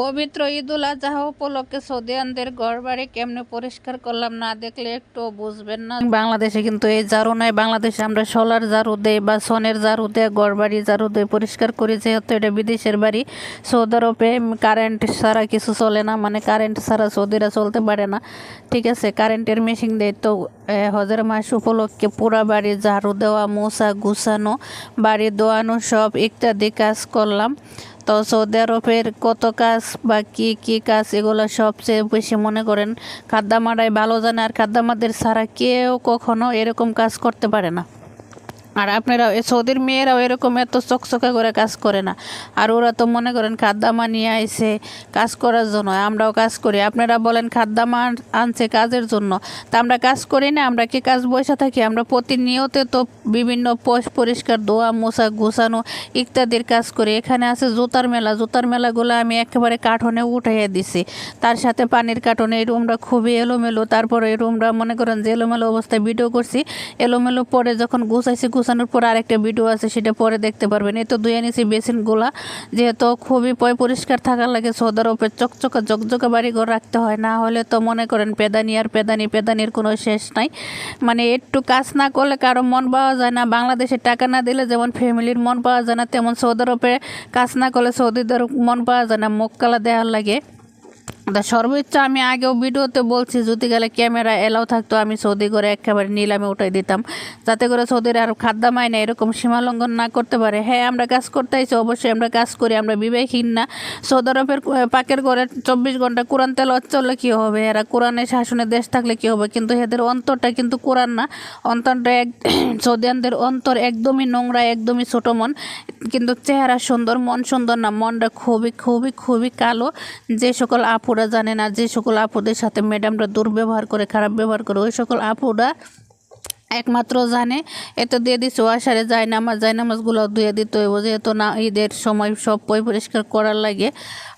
পবিত্র ঈদুল আজহা উপলক্ষে সৌদিয়ানদের ঘর বাড়ি কেমনে পরিষ্কার করলাম না দেখলে একটু বুঝবেন না। বাংলাদেশে কিন্তু এই ঝাড়ু নাই, বাংলাদেশে আমরা সোলার ঝাড়ু দেই বা সনের ঝাড়ু দেয় ঘর বাড়ি ঝাড়ু দিয়ে পরিষ্কার করি, যেহেতু এটা বিদেশের বাড়ি, সৌদি আরবে কারেন্ট ছাড়া কিছু চলে না মানে কারেন্ট ছাড়া সৌদিরা চলতে পারে না। ঠিক আছে কারেন্টের মেশিন দেয় তো হজের মাস উপলক্ষে পুরা বাড়ি ঝাড়ু দেওয়া, মোছা গুছানো, বাড়ি দোয়ানো সব ইত্যাদি কাজ করলাম। তো সৌদি আরবের কত কাজ বা কি কি কাজ, এগুলো সবচেয়ে বেশি মনে করেন। খাদ্দামারাই ভালো জানে, আর খাদ্দামাদের ছাড়া কেউ কখনো এরকম কাজ করতে পারে না। আর আপনারা সৌদির মেয়েরাও এরকম এত চকচকা করে কাজ করে না। আর ওরা তো মনে করেন খাদ্দামা নিয়ে আইসে কাজ করার জন্য, আমরাও কাজ করি। আপনারা বলেন খাদ্দামা আন- আনছে কাজের জন্য। তা আমরা কাজ করি না, আমরা কি কাজ বসে থাকি? আমরা প্রতিনিয়ত তো বিভিন্ন পোষ পরিষ্কার, ধোয়া, মোছা, গুছানো ইত্যাদির কাজ করি। এখানে আছে জুতার মেলা। জুতার মেলাগুলো আমি একেবারে কাঠনে উঠাইয়া দিছি। তার সাথে পানির কার্টনে এই রুমটা খুবই এলোমেলো। তারপরে এই রুমটা মনে করেন যে এলোমেলো অবস্থায় ভিডিও করছি। এলোমেলো পরে যখন গুছাইছি গুছানোর পর আরেকটা ভিডিও আছে, সেটা পরে দেখতে পারবেন। এই তো ধুয়ে নিয়েছি বেসিনগুলা, যেহেতু খুবই পয় পরিষ্কার থাকার লাগে, সৌদার উপরে চকচকা জকজকা বাড়ি ঘর রাখতে হয়। না হলে তো মনে করেন পেদানি আর পেদানি, পেদানির কোনো শেষ নাই। মানে একটু কাজ না করলে কারও মন পাওয়া যায় না। বাংলাদেশে টাকা না দিলে যেমন ফ্যামিলির মন পাওয়া যায় না, তেমন সৌদি আরবে কাজ না করলে সৌদিদের মন পাওয়া যায় না। মুখ কালা দেওয়ার লাগে। তা সর্বোচ্চ আমি আগেও ভিডিওতে বলছি, যদি গেলে ক্যামেরা এলাও থাকতো, আমি সৌদি করে একেবারে নিলামে উঠাই দিতাম। যাতে করে সৌদির আর খাদ্যামায় না এরকম সীমালঙ্ঘন না করতে পারে। হ্যাঁ আমরা কাজ করতে আইছি, অবশ্যই আমরা কাজ করি, আমরা বিবেকহীন না। সৌদি আরবের পাকের ঘরে চব্বিশ ঘণ্টা কোরআন তেল চললে কী হবে? এরা কোরআনের শাসনের দেশ থাকলে কী হবে? কিন্তু এদের অন্তরটা কিন্তু কোরআন না। অন্তরটা এক, সৌদিয়ানদের অন্তর একদমই নোংরা, একদমই ছোটো মন। কিন্তু চেহারা সুন্দর, মন সুন্দর না। মনটা খুবই খুবই খুবই কালো। যে সকল আপুরা জানে আর যে সকল আপুদের সাথে ম্যাডামরা দুর্ব্যবহার করে, খারাপ ব্যবহার করে, ওই সকল আপুরা একমাত্র জানে, এত দিয়ে দিচ্ছে ওয়াশারে যায় নামাজ যায় নামাজগুলো ধুয়ে দিতে হইব, যেহেতু না ঈদের সময় সব পরিষ্কার করার লাগে।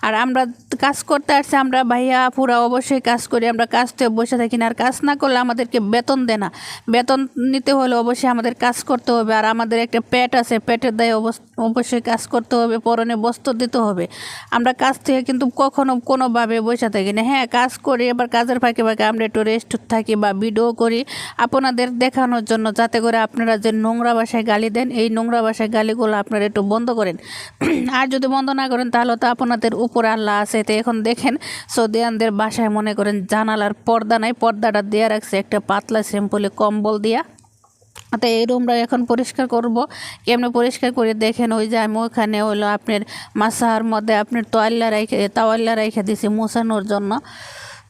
আর আমরা কাজ করতে আসছি, আমরা ভাইয়া, আপুরা অবশ্যই কাজ করি, আমরা কাজ কাজতে বসে থাকি না। আর কাজ না করলে আমাদেরকে বেতন দেয় না। বেতন নিতে হলে অবশ্যই আমাদের কাজ করতে হবে। আর আমাদের একটা পেট আছে, পেটের দায়ে অবশ্যই কাজ করতে হবে, পরনে বস্ত্র দিতে হবে। আমরা কাজ থেকে কিন্তু কখনো কোনোভাবে বসে থাকি না। হ্যাঁ কাজ করি, এবার কাজের ফাঁকে ফাঁকে আমরা একটু রেস্ট থাকি বা ভিডিও করি। আপনাদের দেখানোর জন্য যাতে করে আপনারা যে নোংরা বাসায় গালি দেন, এই নোংরা বাসায় গালিগুলো আপনারা একটু বন্ধ করেন। আর যদি বন্ধ না করেন, তাহলে তো আপনাদের উপর আল্লাহ আছে। তো এখন দেখেন, সৌদিয়ানদের বাসায় মনে করেন জানালার পর্দা নাই, পর্দাটা দেওয়া রাখছে একটা পাতলা সিম্পলে কম্বল দিয়া। তো এই রুমটা এখন পরিষ্কার করব। কেমনে পরিষ্কার করে দেখেন, ওই যে আমি ওখানে হলো আপনার মাসার মধ্যে আপনার তোয়াল্লা রেখে তাওয়াল্লা রেখে দিছি মোছানোর জন্য।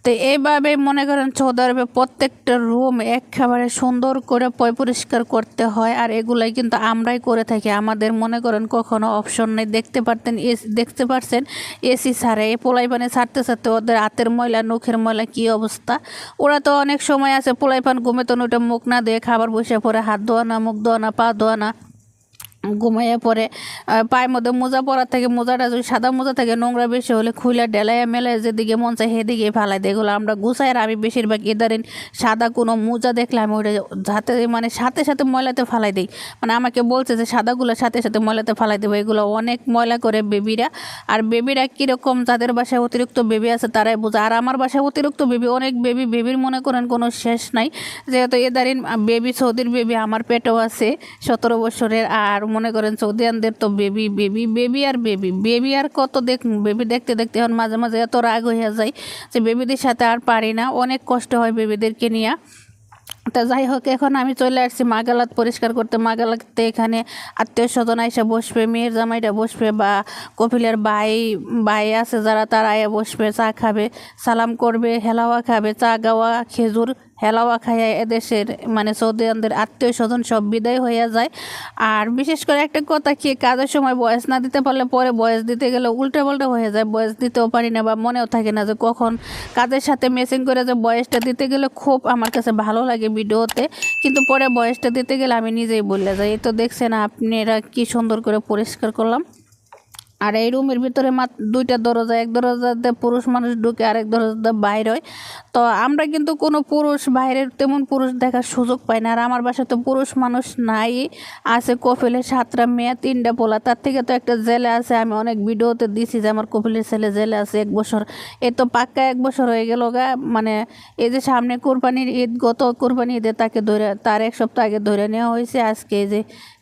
তো এইভাবে মনে করেন আরবে প্রত্যেকটা রুম একেবারে সুন্দর করে পয় পরিষ্কার করতে হয়। আর এগুলাই কিন্তু আমরাই করে থাকি। আমাদের মনে করেন কখনো অপশন নেই। দেখতে পারতেন, এসি, দেখতে পারছেন এসি ছাড়ে, এই পোলাই পানি ছাড়তে ছাড়তে ওদের হাতের ময়লা, নখের ময়লা কী অবস্থা? ওরা তো অনেক সময় আছে পোলাই পান ঘুমে তো ওটা মুখ না দিয়ে খাবার বসে পরে হাত ধোয়া না, মুখ ধোয়া না, পা ধোয়া না। ঘুমাইয়া পরে পায়ের মধ্যে মোজা পরা থাকে, মোজাটা যদি সাদা মোজা থাকে, নোংরা বেশি হলে খুলে ডেলাইয়া মেলে যেদিকে মন চায় সেদিকে ফালাই দেয়। এগুলো আমরা গুছাই আর আমি বেশিরভাগ ইদারিন সাদা কোনো মোজা দেখলে আমি ওইটা হাতে মানে সাথে সাথে ময়লাতে ফালাই দিই। মানে আমাকে বলছে যে সাদাগুলো সাথে সাথে ময়লাতে ফালাই দেবো। এগুলো অনেক ময়লা করে বেবিরা। আর বেবিরা কীরকম যাদের বাসায় অতিরিক্ত বেবি আছে তারাই বোঝে। আর আমার বাসায় অতিরিক্ত বেবি, অনেক বেবি বেবির মনে করেন কোনো শেষ নাই। যেহেতু এদারিন বেবি সৌদির বেবি, আমার পেটও আছে সতেরো বছরের। আর মনে করেন সৌদিয়ানদের তো বেবি বেবি বেবি আর বেবি বেবি আর কত দেখ বেবি দেখতে দেখতে এখন মাঝে মাঝে এত রাগ হয়ে যায় যে বেবিদের সাথে আর পারি না। অনেক কষ্ট হয় বেবিদেরকে নিয়ে। তা যাই হোক, এখন আমি চলে আসছি মাগালাত পরিষ্কার করতে। মাগালাতে এখানে আত্মীয় স্বজন এসে বসবে, মেয়ের জামাইটা বসবে বা কপিলের ভাই ভাই আছে যারা, তারা আয়া বসবে, চা খাবে, সালাম করবে, হেলাওয়া খাবে, চা গাওয়া, খেজুর হেলাওয়া খাইয়া এদেশের মানে সৌদিয়ানদের আত্মীয় স্বজন সব বিদায় হইয়া যায়। আর বিশেষ করে একটা কথা কি, কাজের সময় বয়স না দিতে পারলে পরে বয়স দিতে গেলে উল্টা পাল্টা হয়ে যায়। বয়স দিতেও পারি না বা মনেও থাকে না যে কখন কাজের সাথে মেসিং করে যে বয়সটা দিতে গেলে খুব আমার কাছে ভালো লাগে। ভিডিওতে, কিন্তু পরে বয়সটা দিতে গেলে আমি নিজেই বললে যাই। এই তো দেখছেন, আপনারা কি সুন্দর করে পরিষ্কার করলাম। আর এই রুমের ভিতরে মাত্র দুইটা দরজা, এক দরজাতে পুরুষ মানুষ ঢুকে, আরেক দরজাতে বাইর হয়। তো আমরা কিন্তু কোনো পুরুষ বাইরের তেমন পুরুষ দেখার সুযোগ পাই না। আর আমার বাসায় তো পুরুষ মানুষ নাই। আছে কপিলের সাতটা মেয়ে, তিনটা পোলা। তার থেকে তো একটা জেলে আছে। আমি অনেক ভিডিওতে দিছি যে আমার কপিলের ছেলে জেলে আছে এক বছর। এ তো পাক্কা এক বছর হয়ে গেল গা। মানে এই যে সামনে কোরবানির ঈদ, গত কোরবানি ঈদে তাকে ধরে, তার এক সপ্তাহ আগে ধরে নেওয়া হয়েছে। আজকে এই যে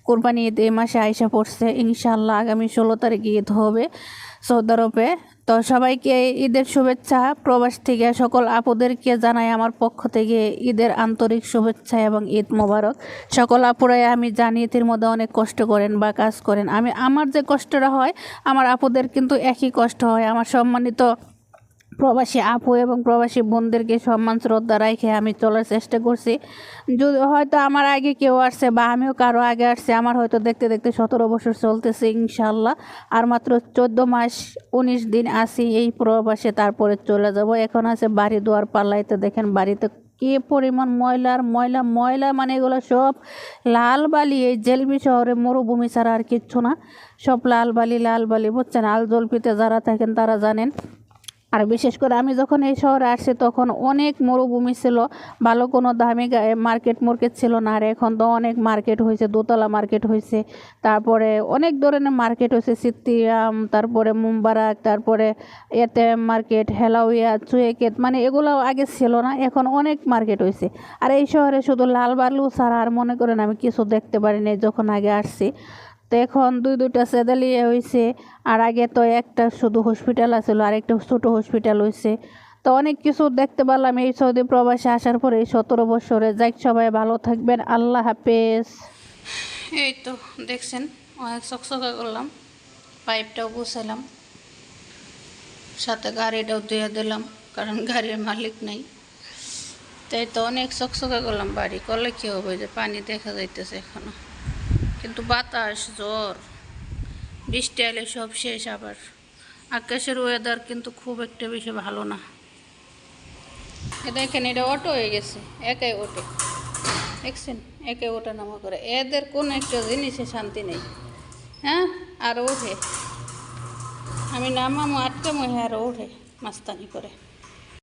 কোরবানি ঈদ এই মাসে আইসা পড়ছে। ইনশাল্লাহ আগামী ষোলো তারিখে ঈদ হবে সৌদি আরবে। তো সবাইকে ঈদের শুভেচ্ছা। প্রবাস থেকে সকল আপুদেরকে জানাই আমার পক্ষ থেকে ঈদের আন্তরিক শুভেচ্ছা এবং ঈদ মোবারক। সকল আপুরাই আমি জানি এর মধ্যে অনেক কষ্ট করেন বা কাজ করেন। আমি, আমার যে কষ্টটা হয়, আমার আপুদের কিন্তু একই কষ্ট হয়। আমার সম্মানিত প্রবাসী আপু এবং প্রবাসী বোনদেরকে সম্মান, শ্রদ্ধা রাখে আমি চলার চেষ্টা করছি। যদি হয়তো আমার আগে কেউ আসছে বা আমিও কারও আগে আসছে, আমার হয়তো দেখতে দেখতে সতেরো বছর চলতেছে ইনশাল্লাহ আর মাত্র চোদ্দ মাস উনিশ দিন আসি এই প্রবাসে, তারপরে চলে যাব। এখন আছে বাড়ি দুয়ার পাল্লাইতে দেখেন বাড়িতে কি পরিমাণ ময়লার ময়লা ময়লা মানে এগুলো সব লাল বালি। এই জেলবি শহরে মরুভূমি ছাড়া আর কিচ্ছু না। সব লাল বালি লাল বালি, বুঝছেন? আল জলপিতে যারা থাকেন তারা জানেন। আর বিশেষ করে আমি যখন এই শহরে আসছি, তখন অনেক মরুভূমি ছিল। ভালো কোনো দামি মার্কেট মার্কেট ছিল না। আর এখন তো অনেক মার্কেট হয়েছে, দোতলা মার্কেট হয়েছে। তারপরে অনেক ধরনের মার্কেট হয়েছে সিত্তিয়াম তারপরে মুম্বারাক, তারপরে এতে মার্কেট হেলাউইয়া চুয়েকেত মানে এগুলো আগে ছিল না, এখন অনেক মার্কেট হয়েছে। আর এই শহরে শুধু লাল বালু ছাড়া আর মনে করেন আমি কিছু দেখতে পারিনি যখন আগে আসছি। তো এখন দুই দুইটা সেদালিয়ে হয়েছে আর আগে তো একটা শুধু হসপিটাল আছিল, আর একটা ছোটো হসপিটাল হয়েছে তো অনেক কিছু দেখতে পারলাম এই সৌদি প্রবাসে আসার পরে এই সতেরো বছরে। যাই সবাই ভালো থাকবেন। আল্লাহ হাফেজ। এই তো, দেখছেন? অনেক চকচকা করলাম। পাইপটাও বসালাম সাথে গাড়িটাও ধুয়ে দিলাম, কারণ গাড়ির মালিক নেই। তাই তো অনেক চকচকা করলাম বাড়ি। করলে কী হবে? যে পানি দেখা যাইতেছে এখনও। কিন্তু বাতাস, জ্বর, বৃষ্টি এলে সব শেষ আবার। আকাশের ওয়েদার কিন্তু খুব একটা বেশি ভালো না। দেখেন, এটা অটো হয়ে গেছে, একাই ওঠে দেখছেন? একে ওঠা নামা করে। এদের কোন একটা জিনিসে শান্তি নেই। হ্যাঁ? আর ওঠে। আমি নামামো, আটকামো হ্যাঁ আর ওঠে মাস্তানি করে।